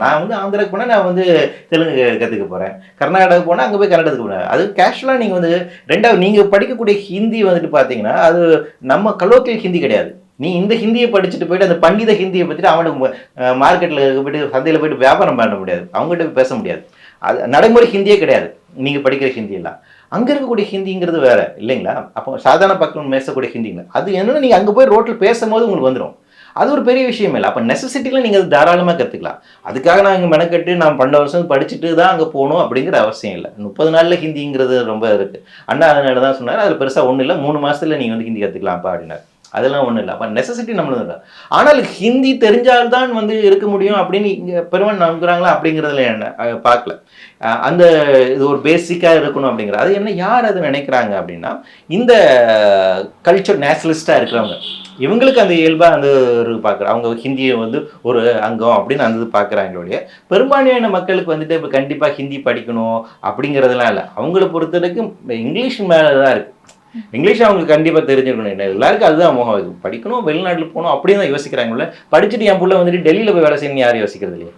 நான் வந்து ஆந்திராக்கு போனால் நான் வந்து தெலுங்கு கற்றுக்க போகிறேன் கர்நாடகா போனால் அங்கே போய் கன்னடத்துக்கு போகிறேன் அது கேஷுவலாக நீங்கள் வந்து ரெண்டாவது நீங்கள் படிக்கக்கூடிய ஹிந்தி வந்துட்டு பார்த்தீங்கன்னா அது நம்ம கலோக்கியல் ஹிந்தி கிடையாது. நீ இந்த ஹிந்தியை படிச்சுட்டு போயிட்டு அந்த பண்டித ஹிந்தியை பற்றிட்டு அவனுக்கு மார்க்கெட்டில் போயிட்டு சந்தையில் போயிட்டு வியாபாரம் பண்ண முடியாது. அவங்ககிட்ட போய் பேச முடியாது. அது நடைமுறை ஹிந்தியே கிடையாது. நீங்கள் படிக்கிற ஹிந்தி எல்லாம். அங்கே இருக்கக்கூடிய ஹிந்திங்கிறது வேறு இல்லைங்களா? அப்போ சாதாரண பக்கம் பேசக்கூடிய ஹிந்திங்க அது என்னென்னா நீங்கள் அங்கே போய் ரோட்டில் பேசும்போது உங்களுக்கு வந்துடும் அது ஒரு பெரிய விஷயம் இல்லை. அப்போ நெசசிட்டியில் நீங்கள் அது தாராளமாக கற்றுக்கலாம் அதுக்காக நான் இங்கே மெனக்கட்டு நான் பன்னெண்டு வருஷம் படிச்சுட்டு தான் அங்கே போகணும் அப்படிங்கிற அவசியம் இல்லை. முப்பது நாளில் ஹிந்திங்கிறது ரொம்ப இருக்குது அண்ணா அதனால தான் சொன்னார். அதில் பெருசாக ஒன்றும் இல்லை. மூணு மாதத்தில் நீங்கள் வந்து ஹிந்தி கற்றுக்கலாம்ப்பா அப்படின்னாரு. அதெல்லாம் ஒன்றும் இல்லை. அப்போ நெசசிட்டி நம்மளும் இல்லை ஆனால் ஹிந்தி தெரிஞ்சால்தான் வந்து இருக்க முடியும் அப்படின்னு இங்கே பெருமன் நம்புகிறாங்களா அப்படிங்கிறதுல என்ன? பார்க்கல. அந்த இது ஒரு பேசிக்காக இருக்கணும் அப்படிங்கிற அது என்ன யார் அது நினைக்கிறாங்க அப்படின்னா இந்த கல்ச்சர் நேஷனலிஸ்டாக இருக்கிறவங்க. இவங்களுக்கு அந்த இயல்பாக அந்த ஒரு பார்க்குறாங்க அவங்க ஹிந்தியை வந்து ஒரு அங்கம் அப்படின்னு அந்த இது பார்க்குறாங்களோடைய பெரும்பான்மையான மக்களுக்கு வந்துட்டு இப்போ கண்டிப்பாக ஹிந்தி படிக்கணும் அப்படிங்கிறதெல்லாம் இல்லை. அவங்கள பொறுத்த வரைக்கும் இங்கிலீஷ் மேலே தான் இருக்குது இங்கிலீஷ் அவங்களுக்கு கண்டிப்பாக தெரிஞ்சிருக்கணும். என்ன எல்லாருக்கும் அதுதான் மோகம். இது படிக்கணும் வெளிநாட்டில் போகணும் அப்படின்னு தான் யோசிக்கிறாங்கல்ல. படிச்சுட்டு என் பிள்ளை வந்துட்டு டெல்லியில் போய் வேலை செய்யணும்னு யாரும் யோசிக்கிறது இல்லையா.